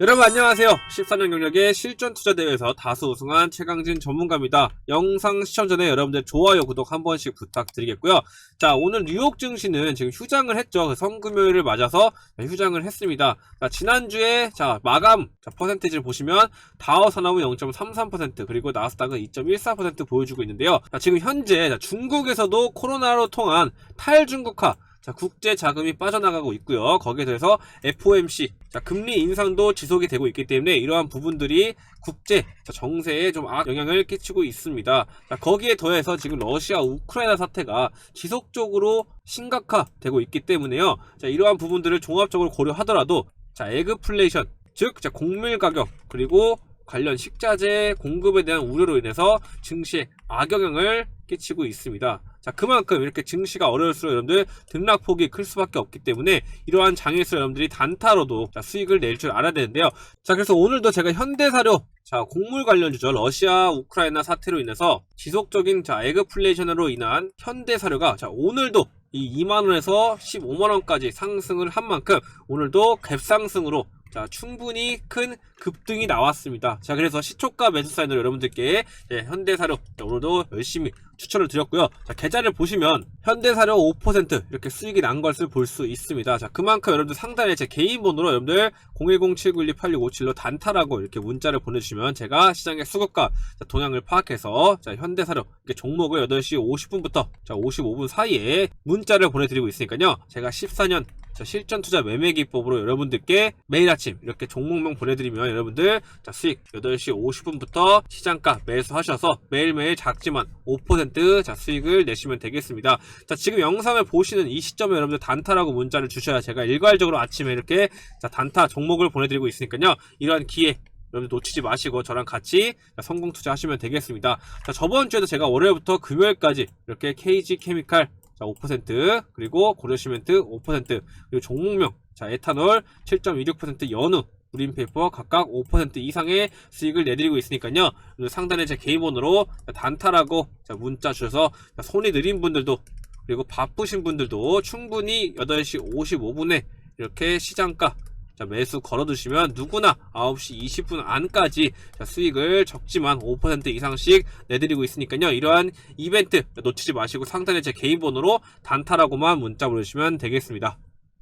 여러분 안녕하세요. 14년 경력의 실전 투자 대회에서 다수 우승한 최강진 전문가입니다. 영상 시청 전에 여러분들 좋아요, 구독 한 번씩 부탁드리겠고요. 자, 오늘 뉴욕 증시는 지금 휴장을 했죠. 그 성금요일을 맞아서 휴장을 했습니다. 자, 지난주에 자, 마감 자, 퍼센테이지를 보시면 다우 산업은 0.33% 그리고 나스닥은 2.14% 보여주고 있는데요. 자, 지금 현재 자, 중국에서도 코로나로 통한 탈중국화 자, 국제 자금이 빠져나가고 있고요. 거기에 대해서 FOMC, 자, 금리 인상도 지속이 되고 있기 때문에 이러한 부분들이 국제 자, 정세에 좀악 영향을 끼치고 있습니다. 자, 거기에 더해서 지금 러시아 우크라이나 사태가 지속적으로 심각화되고 있기 때문에요. 자, 이러한 부분들을 종합적으로 고려하더라도 자, 에그플레이션, 즉 자, 곡물 가격 그리고 관련 식자재 공급에 대한 우려로 인해서 증시에 악영향을 끼치고 있습니다. 자, 그만큼 이렇게 증시가 어려울수록 여러분들 등락폭이 클 수밖에 없기 때문에 이러한 장애에서 여러분들이 단타로도 자, 수익을 낼 줄 알아야 되는데요. 자, 그래서 오늘도 제가 현대사료 자, 곡물 관련주죠. 러시아, 우크라이나 사태로 인해서 지속적인 자, 에그플레이션으로 인한 현대사료가 자, 오늘도 이 2만원에서 15만원까지 상승을 한 만큼 오늘도 갭상승으로 자, 충분히 큰 급등이 나왔습니다. 자, 그래서 시초가 매수 사인으로 여러분들께 예, 현대사료 자, 오늘도 열심히 추천을 드렸고요. 자, 계좌를 보시면 현대사료 5% 이렇게 수익이 난 것을 볼 수 있습니다. 자, 그만큼 여러분들 상단에 제 개인 번호로 여러분들 010-7912-8657로 단타라고 이렇게 문자를 보내주시면 제가 시장의 수급과 자, 동향을 파악해서 자, 현대사료 이렇게 종목을 8시 50분부터 자, 55분 사이에 문자 를 보내드리고 있으니까요. 제가 14년 자, 실전 투자 매매 기법으로 여러분들께 매일 아침 이렇게 종목명 보내드리면 여러분들 자, 수익 8시 50분부터 시장가 매수하셔서 매일매일 작지만 5%자, 수익을 내시면 되겠습니다. 자, 지금 영상을 보시는 이 시점에 여러분들 단타라고 문자를 주셔야 제가 일괄적으로 아침에 이렇게 자, 단타 종목을 보내드리고 있으니까요. 이러한 기회 여러분 놓치지 마시고 저랑 같이 성공 투자하시면 되겠습니다. 자, 저번 주에도 제가 월요일부터 금요일까지 이렇게 KG 케미칼 자, 5% 그리고 고려시멘트 5% 그리고 종목명 자, 에탄올 7.26% 연우 그린페이퍼 각각 5% 이상의 수익을 내드리고 있으니까요. 상단에 제 개인 번호로 단타라고 자, 문자 주셔서 자, 손이 느린 분들도 그리고 바쁘신 분들도 충분히 8시 55분에 이렇게 시장가 자, 매수 걸어두시면 누구나 9시 20분 안까지 자, 수익을 적지만 5% 이상씩 내드리고 있으니까요. 이러한 이벤트 놓치지 마시고 상단에 제 개인 번호로 단타라고만 문자 보내주시면 되겠습니다.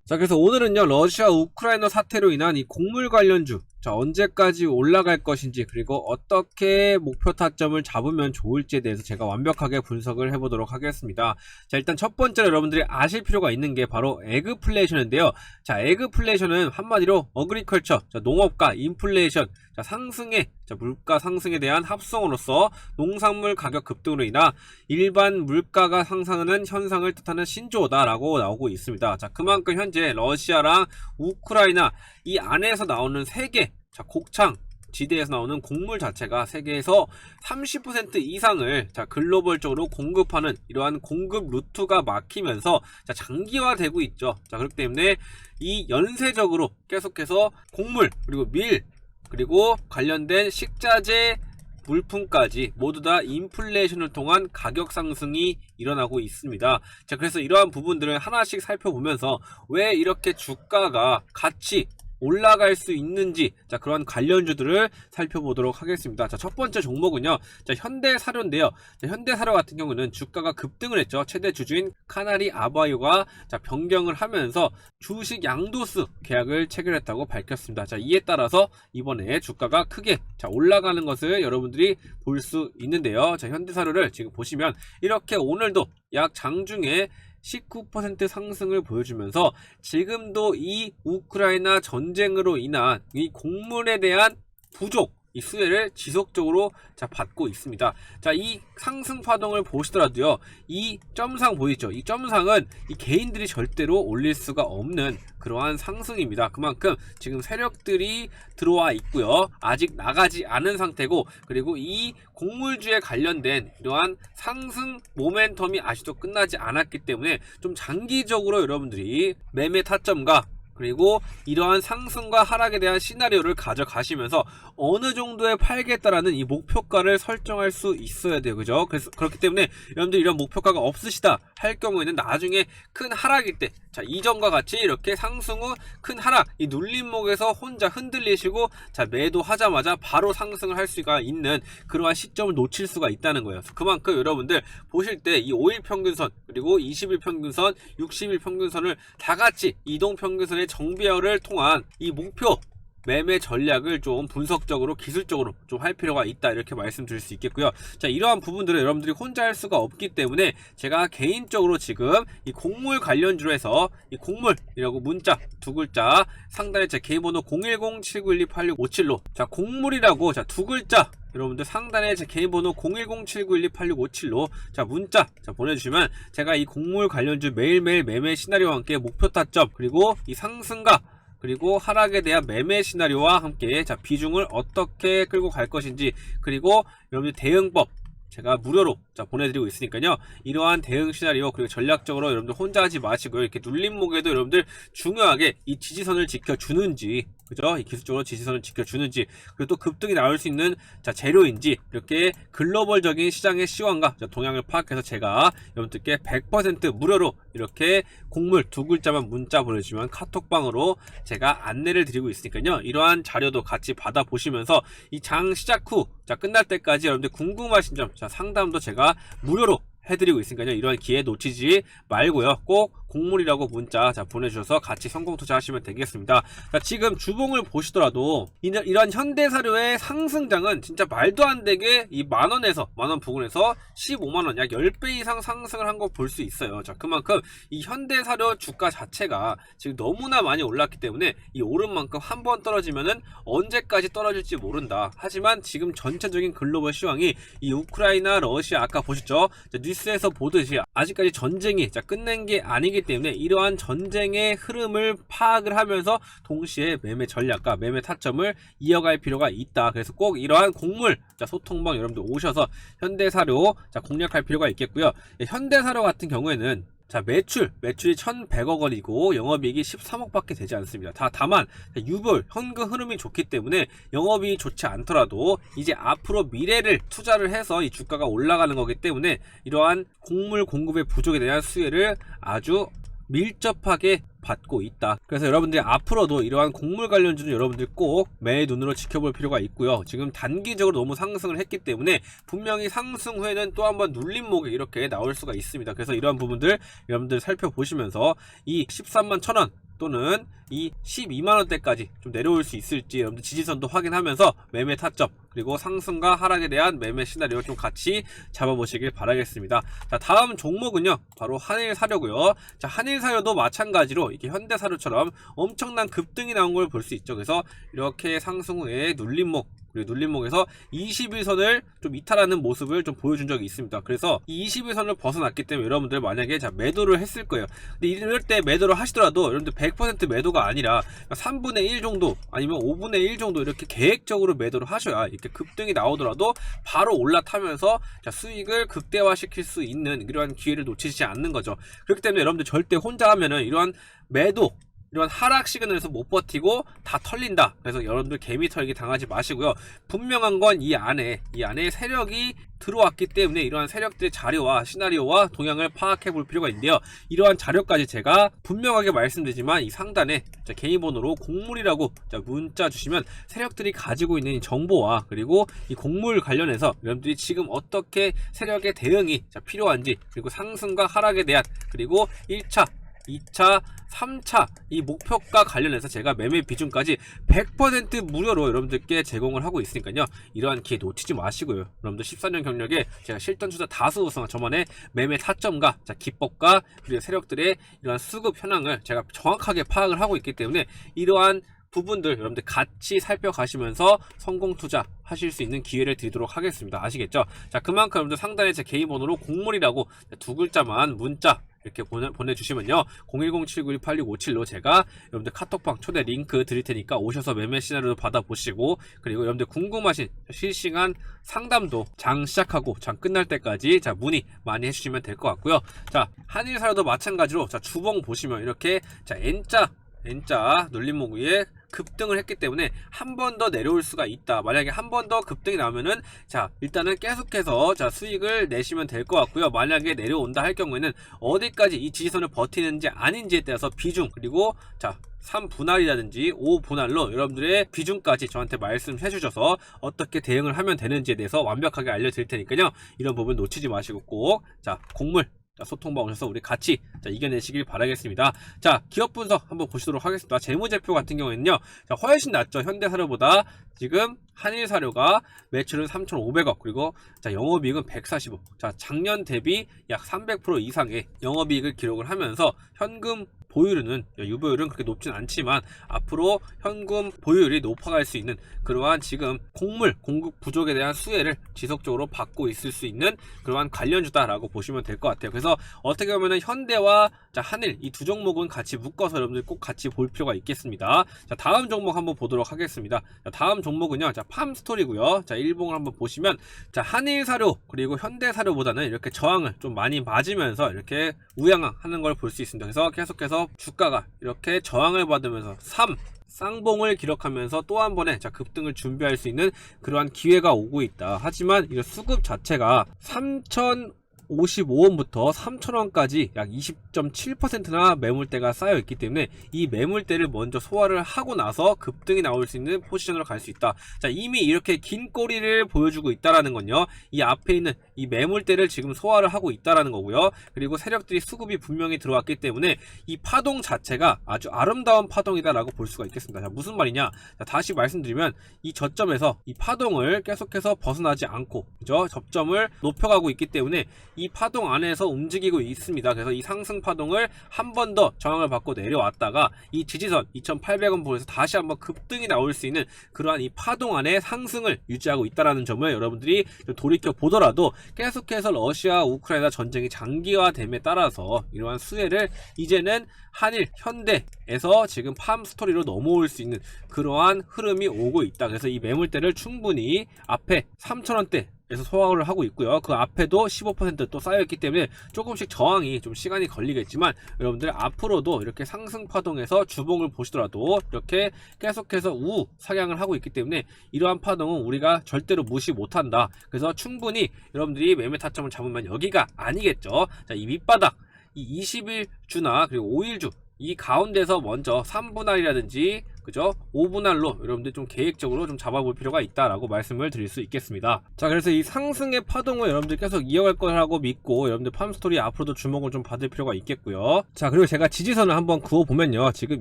자, 그래서 오늘은요, 러시아 우크라이나 사태로 인한 이 곡물 관련주, 자, 언제까지 올라갈 것인지, 그리고 어떻게 목표 타점을 잡으면 좋을지에 대해서 제가 완벽하게 분석을 해보도록 하겠습니다. 자, 일단 첫 번째로 여러분들이 아실 필요가 있는 게 바로 에그플레이션인데요. 자, 에그플레이션은 한마디로 어그리컬처, 자, 농업과 인플레이션, 자, 상승의, 자, 물가 상승에 대한 합성어로서 농산물 가격 급등으로 인한 일반 물가가 상승하는 현상을 뜻하는 신조어다라고 나오고 있습니다. 자, 그만큼 현재 러시아랑 우크라이나 이 안에서 나오는 세계 자, 곡창 지대에서 나오는 곡물 자체가 세계에서 30% 이상을 자, 글로벌적으로 공급하는 이러한 공급 루트가 막히면서 자, 장기화되고 있죠. 자, 그렇기 때문에 이 연쇄적으로 계속해서 곡물 그리고 밀 그리고 관련된 식자재 물품까지 모두 다 인플레이션을 통한 가격 상승이 일어나고 있습니다. 자, 그래서 이러한 부분들을 하나씩 살펴보면서 왜 이렇게 주가가 같이 올라갈 수 있는지 자 그런 관련주들을 살펴보도록 하겠습니다. 자 첫 번째 종목은요. 자 현대사료인데요. 자, 현대사료 같은 경우는 주가가 급등을 했죠. 최대 주주인 카나리 아바이오가 자 변경을 하면서 주식 양도스 계약을 체결했다고 밝혔습니다. 자 이에 따라서 이번에 주가가 크게 자 올라가는 것을 여러분들이 볼 수 있는데요. 자 현대사료를 지금 보시면 이렇게 오늘도 약 장중에 19% 상승을 보여주면서 지금도 이 우크라이나 전쟁으로 인한 이 곡물에 대한 부족 이 수혜를 지속적으로 자 받고 있습니다. 자, 이 상승 파동을 보시더라도요. 이 점상 보이죠? 이 점상은 이 개인들이 절대로 올릴 수가 없는 그러한 상승입니다. 그만큼 지금 세력들이 들어와 있고요. 아직 나가지 않은 상태고 그리고 이 곡물주에 관련된 이러한 상승 모멘텀이 아직도 끝나지 않았기 때문에 좀 장기적으로 여러분들이 매매 타점과 그리고 이러한 상승과 하락에 대한 시나리오를 가져가시면서 어느 정도에 팔겠다라는 이 목표가를 설정할 수 있어야 돼요. 그죠? 그래서 그렇기 때문에 여러분들 이런 목표가가 없으시다 할 경우에는 나중에 큰 하락일 때, 자, 이전과 같이 이렇게 상승 후 큰 하락, 이 눌림목에서 혼자 흔들리시고, 자, 매도하자마자 바로 상승을 할 수가 있는 그러한 시점을 놓칠 수가 있다는 거예요. 그만큼 여러분들 보실 때 이 5일 평균선, 그리고 20일 평균선, 60일 평균선을 다 같이 이동 평균선의 정비열을 통한 이 목표, 매매 전략을 좀 분석적으로 기술적으로 좀 할 필요가 있다 이렇게 말씀드릴 수 있겠고요. 자 이러한 부분들을 여러분들이 혼자 할 수가 없기 때문에 제가 개인적으로 지금 이 곡물 관련주로 해서 이 곡물이라고 문자 두 글자 상단에 제 개인 번호 010-7912-8657로 자 곡물이라고 자두 글자 여러분들 상단에 제 개인 번호 010-7912-8657로 자 문자 자 보내주시면 제가 이 곡물 관련주 매일매일 매매 시나리오와 함께 목표 타점 그리고 이 상승가 그리고 하락에 대한 매매 시나리오와 함께 자 비중을 어떻게 끌고 갈 것인지 그리고 여러분들 대응법 제가 무료로 자 보내드리고 있으니까요. 이러한 대응 시나리오 그리고 전략적으로 여러분들 혼자 하지 마시고요. 이렇게 눌림목에도 여러분들 중요하게 이 지지선을 지켜주는지 그죠? 이 기술적으로 지지선을 지켜주는지 그리고 또 급등이 나올 수 있는 자 재료인지 이렇게 글로벌적인 시장의 시황과 자, 동향을 파악해서 제가 여러분들께 100% 무료로 이렇게 곡물 두 글자만 문자 보내주시면 카톡방으로 제가 안내를 드리고 있으니까요. 이러한 자료도 같이 받아보시면서 이 장 시작 후 자 끝날 때까지 여러분들 궁금하신 점 자 상담도 제가 무료로 해드리고 있으니까요. 이러한 기회 놓치지 말고요. 꼭 곡물이라고 문자 자 보내주셔서 같이 성공 투자하시면 되겠습니다. 자 지금 주봉을 보시더라도 이- 이런 현대사료의 상승장은 진짜 말도 안 되게 이 만원에서 만원 부근에서 15만원 약 10배 이상 상승을 한 거 볼 수 있어요. 자 그만큼 이 현대사료 주가 자체가 지금 너무나 많이 올랐기 때문에 이 오른 만큼 한 번 떨어지면은 언제까지 떨어질지 모른다. 하지만 지금 전체적인 글로벌 시황이 이 우크라이나 러시아 아까 보셨죠? 자, 뉴스에서 보듯이 아직까지 전쟁이 자, 끝낸 게 아니기 때문에 이러한 전쟁의 흐름을 파악을 하면서 동시에 매매 전략과 매매 타점을 이어갈 필요가 있다. 그래서 꼭 이러한 곡물 자, 소통방 여러분들 오셔서 현대사료 자, 공략할 필요가 있겠고요. 예, 현대사료 같은 경우에는 자 매출 매출이 1,100억 원이고 영업이익이 13억밖에 되지 않습니다. 다 다만 유별 현금 흐름이 좋기 때문에 영업이익이 좋지 않더라도 이제 앞으로 미래를 투자를 해서 이 주가가 올라가는 거기 때문에 이러한 곡물 공급의 부족에 대한 수혜를 아주 밀접하게 받고 있다. 그래서 여러분들이 앞으로도 이러한 곡물 관련주는 여러분들 꼭 매의 눈으로 지켜볼 필요가 있고요. 지금 단기적으로 너무 상승을 했기 때문에 분명히 상승 후에는 또 한번 눌림목이 이렇게 나올 수가 있습니다. 그래서 이러한 부분들 여러분들 살펴보시면서 이 13만 1천원 또는 이 12만원대까지 좀 내려올 수 있을지 여러분들 지지선도 확인하면서 매매 타점 그리고 상승과 하락에 대한 매매 시나리오 좀 같이 잡아보시길 바라겠습니다. 자 다음 종목은요 바로 한일사료고요. 자 한일사료도 마찬가지로 이렇게 현대사료처럼 엄청난 급등이 나온 걸 볼 수 있죠. 그래서 이렇게 상승 후에 눌림목 그리고 눌림목에서 21선을 좀 이탈하는 모습을 좀 보여준 적이 있습니다. 그래서 이 21선을 벗어났기 때문에 여러분들 만약에 자 매도를 했을 거예요. 근데 이럴 때 매도를 하시더라도 여러분들 100% 매도가 아니라 3분의 1 정도 아니면 5분의 1 정도 이렇게 계획적으로 매도를 하셔야 이렇게 급등이 나오더라도 바로 올라타면서 자, 수익을 극대화시킬 수 있는 이러한 기회를 놓치지 않는 거죠. 그렇기 때문에 여러분들 절대 혼자 하면은 이러한 매도 이런 하락 시그널에서 못 버티고 다 털린다. 그래서 여러분들 개미 털기 당하지 마시고요. 분명한 건 이 안에 이 안에 세력이 들어왔기 때문에 이러한 세력들의 자료와 시나리오와 동향을 파악해 볼 필요가 있는데요. 이러한 자료까지 제가 분명하게 말씀드리지만 이 상단에 자, 개인 번호로 곡물이라고 자, 문자 주시면 세력들이 가지고 있는 이 정보와 그리고 이 곡물 관련해서 여러분들이 지금 어떻게 세력의 대응이 자, 필요한지 그리고 상승과 하락에 대한 그리고 1차 2차, 3차 이 목표가 관련해서 제가 매매 비중까지 100% 무료로 여러분들께 제공을 하고 있으니까요. 이러한 기회 놓치지 마시고요. 여러분들 14년 경력에 제가 실전 투자 다수 우승한 저만의 매매 타점과 자, 기법과 그리고 세력들의 이러한 수급 현황을 제가 정확하게 파악을 하고 있기 때문에 이러한 부분들 여러분들 같이 살펴가시면서 성공 투자 하실 수 있는 기회를 드리도록 하겠습니다. 아시겠죠? 자, 그만큼 여러분들 상단에 제 개인 번호로 곡물이라고 두 글자만 문자 이렇게 보내, 보내 주시면요. 010-7912-8657로 제가 여러분들 카톡방 초대 링크 드릴 테니까 오셔서 매매 시나리오도 받아보시고 그리고 여러분들 궁금하신 실시간 상담도 장 시작하고 장 끝날 때까지 자 문의 많이 해주시면 될 것 같고요. 자 한일사료도 마찬가지로 자 주봉 보시면 이렇게 자 N자 N자 눌림목 위에 급등을 했기 때문에 한 번 더 내려올 수가 있다. 만약에 한 번 더 급등이 나오면은 자 일단은 계속해서 자 수익을 내시면 될 것 같고요. 만약에 내려온다 할 경우에는 어디까지 이 지지선을 버티는지 아닌지에 따라서 비중 그리고 자 3분할이라든지 5분할로 여러분들의 비중까지 저한테 말씀해 주셔서 어떻게 대응을 하면 되는지에 대해서 완벽하게 알려드릴 테니까요. 이런 부분 놓치지 마시고 꼭 자 곡물 자, 소통방 오셔서 우리 같이 자, 이겨내시길 바라겠습니다. 자, 기업 분석 한번 보시도록 하겠습니다. 재무제표 같은 경우에는요, 자, 훨씬 낫죠. 현대사료보다 지금 한일사료가 매출은 3,500억, 그리고 자, 영업이익은 145억. 자, 작년 대비 약 300% 이상의 영업이익을 기록을 하면서 현금 보유율은 유보율은 그렇게 높진 않지만 앞으로 현금 보유율이 높아갈 수 있는 그러한 지금 곡물 공급 부족에 대한 수혜를 지속적으로 받고 있을 수 있는 그러한 관련주다라고 보시면 될 것 같아요. 그래서 어떻게 보면은 현대와 자, 한일 이 두 종목은 같이 묶어서 여러분들 꼭 같이 볼 필요가 있겠습니다. 자, 다음 종목 한번 보도록 하겠습니다. 자, 다음 종목은요. 자, 팜스토리고요. 자, 일봉을 한번 보시면 자, 한일 사료 그리고 현대 사료보다는 이렇게 저항을 좀 많이 맞으면서 이렇게 우양하는 걸 볼 수 있습니다. 그래서 계속해서 주가가 이렇게 저항을 받으면서 3 쌍봉을 기록하면서 또 한 번의 자, 급등을 준비할 수 있는 그러한 기회가 오고 있다. 하지만 이 수급 자체가 3천 55원부터 3,000원까지 약 20.7%나 매물대가 쌓여 있기 때문에 이 매물대를 먼저 소화를 하고 나서 급등이 나올 수 있는 포지션으로 갈 수 있다. 자, 이미 이렇게 긴 꼬리를 보여주고 있다라는 건요. 이 앞에 있는 이 매물대를 지금 소화를 하고 있다라는 거고요. 그리고 세력들이 수급이 분명히 들어왔기 때문에 이 파동 자체가 아주 아름다운 파동이다라고 볼 수가 있겠습니다. 자, 무슨 말이냐? 자, 다시 말씀드리면 이 저점에서 이 파동을 계속해서 벗어나지 않고 그죠? 접점을 높여가고 있기 때문에 이 파동 안에서 움직이고 있습니다. 그래서 이 상승 파동을 한 번 더 저항을 받고 내려왔다가 이 지지선 2,800원 부에서 다시 한번 급등이 나올 수 있는 그러한 이 파동 안에 상승을 유지하고 있다라는 점을 여러분들이 좀 돌이켜 보더라도 계속해서 러시아 우크라이나 전쟁이 장기화됨에 따라서 이러한 수혜를 이제는 한일 현대에서 지금 팜 스토리로 넘어올 수 있는 그러한 흐름이 오고 있다. 그래서 이 매물대를 충분히 앞에 3,000원대 에서 소화를 하고 있고요. 그 앞에도 15%또 쌓여있기 때문에 조금씩 저항이 좀 시간이 걸리겠지만 여러분들 앞으로도 이렇게 상승 파동에서 주봉을 보시더라도 이렇게 계속해서 우 상향을 하고 있기 때문에 이러한 파동은 우리가 절대로 무시 못한다. 그래서 충분히 여러분들이 매매 타점을 잡으면 여기가 아니겠죠. 자, 이 밑바닥 이 20일 주나 그리고 5일 주 이 가운데서 먼저 3분할이라든지 그죠? 5분할로 여러분들 좀 계획적으로 좀 잡아볼 필요가 있다라고 말씀을 드릴 수 있겠습니다. 자, 그래서 이 상승의 파동을 여러분들 계속 이어갈 거라고 믿고 여러분들 팜스토리 앞으로도 주목을 좀 받을 필요가 있겠고요. 자, 그리고 제가 지지선을 한번 그어 보면요. 지금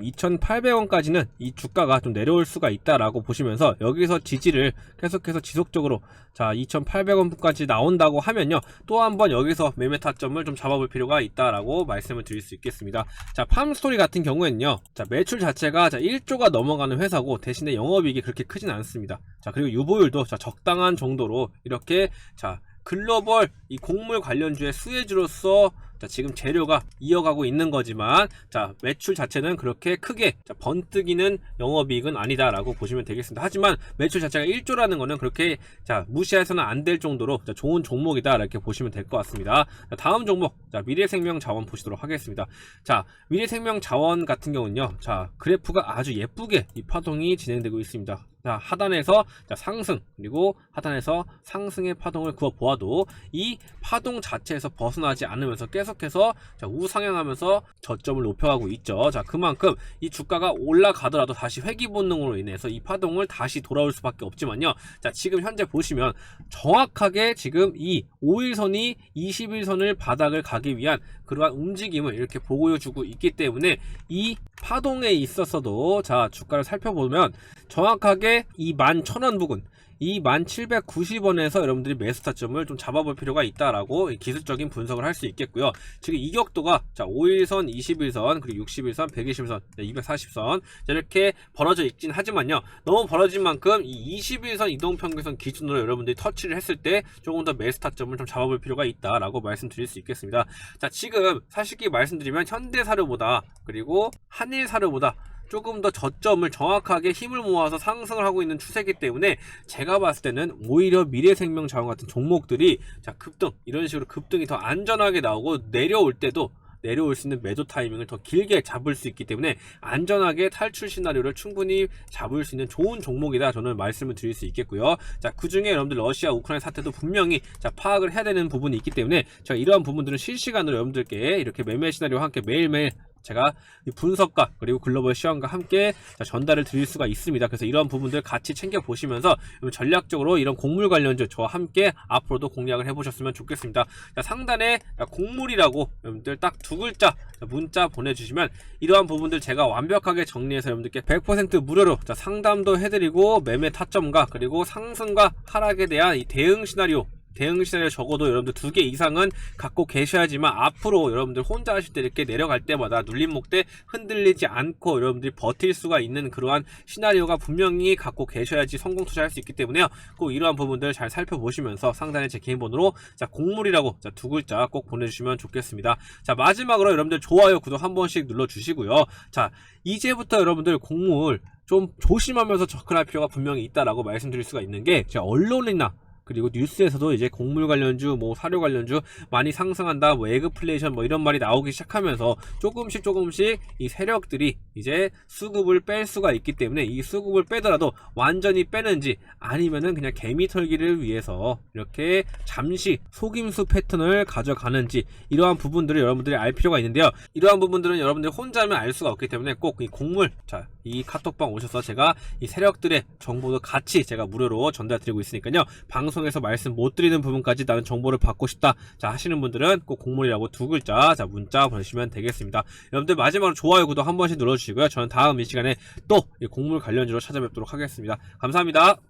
2,800원까지는 이 주가가 좀 내려올 수가 있다라고 보시면서 여기서 지지를 계속해서 지속적으로 자, 2,800원까지 나온다고 하면요. 또 한번 여기서 매매 타점을 좀 잡아볼 필요가 있다라고 말씀을 드릴 수 있겠습니다. 자, 팜스토리 같은 경우에는요. 자, 매출 자체가 자, 1조가 넘어가는 회사고 대신에 영업이익이 그렇게 크진 않습니다. 자, 그리고 유보율도 자, 적당한 정도로 이렇게 자, 글로벌 이 곡물 관련주의 수혜주로서 자, 지금 재료가 이어가고 있는 거지만 자, 매출 자체는 그렇게 크게 자, 번뜩이는 영업이익은 아니다라고 보시면 되겠습니다. 하지만 매출 자체가 1조라는 거는 그렇게 자, 무시해서는 안 될 정도로 자, 좋은 종목이다 이렇게 보시면 될 것 같습니다. 자, 다음 종목 자, 미래생명 자원 보시도록 하겠습니다. 자, 미래생명 자원 같은 경우는요. 자, 그래프가 아주 예쁘게 이 파동이 진행되고 있습니다. 자, 하단에서 자, 상승 그리고 하단에서 상승의 파동을 그어 보아도 이 파동 자체에서 벗어나지 않으면서 계속해서 자, 우상향하면서 저점을 높여가고 있죠. 자, 그만큼 이 주가가 올라가더라도 다시 회귀 본능으로 인해서 이 파동을 다시 돌아올 수밖에 없지만요. 자, 지금 현재 보시면 정확하게 지금 이 5일선이 21선을 바닥을 가기 위한 그러한 움직임을 이렇게 보여주고 있기 때문에 이 파동에 있어서도 자, 주가를 살펴보면 정확하게 이 11,000원 부근 이 1790원에서 여러분들이 매수 타점을 좀 잡아볼 필요가 있다라고 기술적인 분석을 할 수 있겠고요. 지금 이격도가 자 5일선, 21선, 그리고 61선, 120선, 240선 이렇게 벌어져 있긴 하지만요. 너무 벌어진 만큼 이 21선 이동평균선 기준으로 여러분들이 터치를 했을 때 조금 더 매수 타점을 좀 잡아볼 필요가 있다라고 말씀드릴 수 있겠습니다. 자 지금 사실끼리 말씀드리면 현대사료보다 그리고 한일사료보다 조금 더 저점을 정확하게 힘을 모아서 상승을 하고 있는 추세이기 때문에 제가 봤을 때는 오히려 미래생명 자원 같은 종목들이 자 급등 이런 식으로 급등이 더 안전하게 나오고 내려올 때도 내려올 수 있는 매도 타이밍을 더 길게 잡을 수 있기 때문에 안전하게 탈출 시나리오를 충분히 잡을 수 있는 좋은 종목이다 저는 말씀을 드릴 수 있겠고요. 자, 그 중에 여러분들 러시아 우크라이나 사태도 분명히 자, 파악을 해야 되는 부분이 있기 때문에 제가 이러한 부분들은 실시간으로 여러분들께 이렇게 매매 시나리오와 함께 매일매일 제가 이 분석과 그리고 글로벌 시황과 함께 자, 전달을 드릴 수가 있습니다. 그래서 이런 부분들 같이 챙겨 보시면서 전략적으로 이런 곡물 관련주 저와 함께 앞으로도 공략을 해보셨으면 좋겠습니다. 자, 상단에 자, 곡물이라고 여러분들 딱 두 글자 자, 문자 보내주시면 이러한 부분들 제가 완벽하게 정리해서 여러분들께 100% 무료로 자, 상담도 해드리고 매매 타점과 그리고 상승과 하락에 대한 이 대응 시나리오 대응 시나리오 적어도 여러분들 두 개 이상은 갖고 계셔야지만 앞으로 여러분들 혼자 하실 때 이렇게 내려갈 때마다 눌림 목대 흔들리지 않고 여러분들이 버틸 수가 있는 그러한 시나리오가 분명히 갖고 계셔야지 성공 투자할 수 있기 때문에요. 꼭 이러한 부분들 잘 살펴보시면서 상단에 제 개인 번호로 자 곡물이라고 자 두 글자 꼭 보내주시면 좋겠습니다. 자 마지막으로 여러분들 좋아요 구독 한 번씩 눌러주시고요. 자 이제부터 여러분들 곡물 좀 조심하면서 접근할 필요가 분명히 있다라고 말씀드릴 수가 있는 게 제가 언론이나 그리고 뉴스에서도 이제 곡물 관련주, 뭐 사료 관련주 많이 상승한다, 뭐 에그플레이션 뭐 이런 말이 나오기 시작하면서 조금씩 조금씩 이 세력들이 이제 수급을 뺄 수가 있기 때문에 이 수급을 빼더라도 완전히 빼는지 아니면은 그냥 개미 털기를 위해서 이렇게 잠시 속임수 패턴을 가져가는지 이러한 부분들을 여러분들이 알 필요가 있는데요. 이러한 부분들은 여러분들이 혼자면 알 수가 없기 때문에 꼭 이 곡물 자 이 카톡방 오셔서 제가 이 세력들의 정보도 같이 제가 무료로 전달드리고 있으니까요. 방송 에서 말씀 못 드리는 부분까지 나는 정보를 받고 싶다. 자 하시는 분들은 꼭 곡물이라고 두 글자 자 문자 보내시면 되겠습니다. 여러분들 마지막으로 좋아요 구독 한 번씩 눌러주시고요. 저는 다음 이 시간에 또이 곡물 관련주로 찾아뵙도록 하겠습니다. 감사합니다.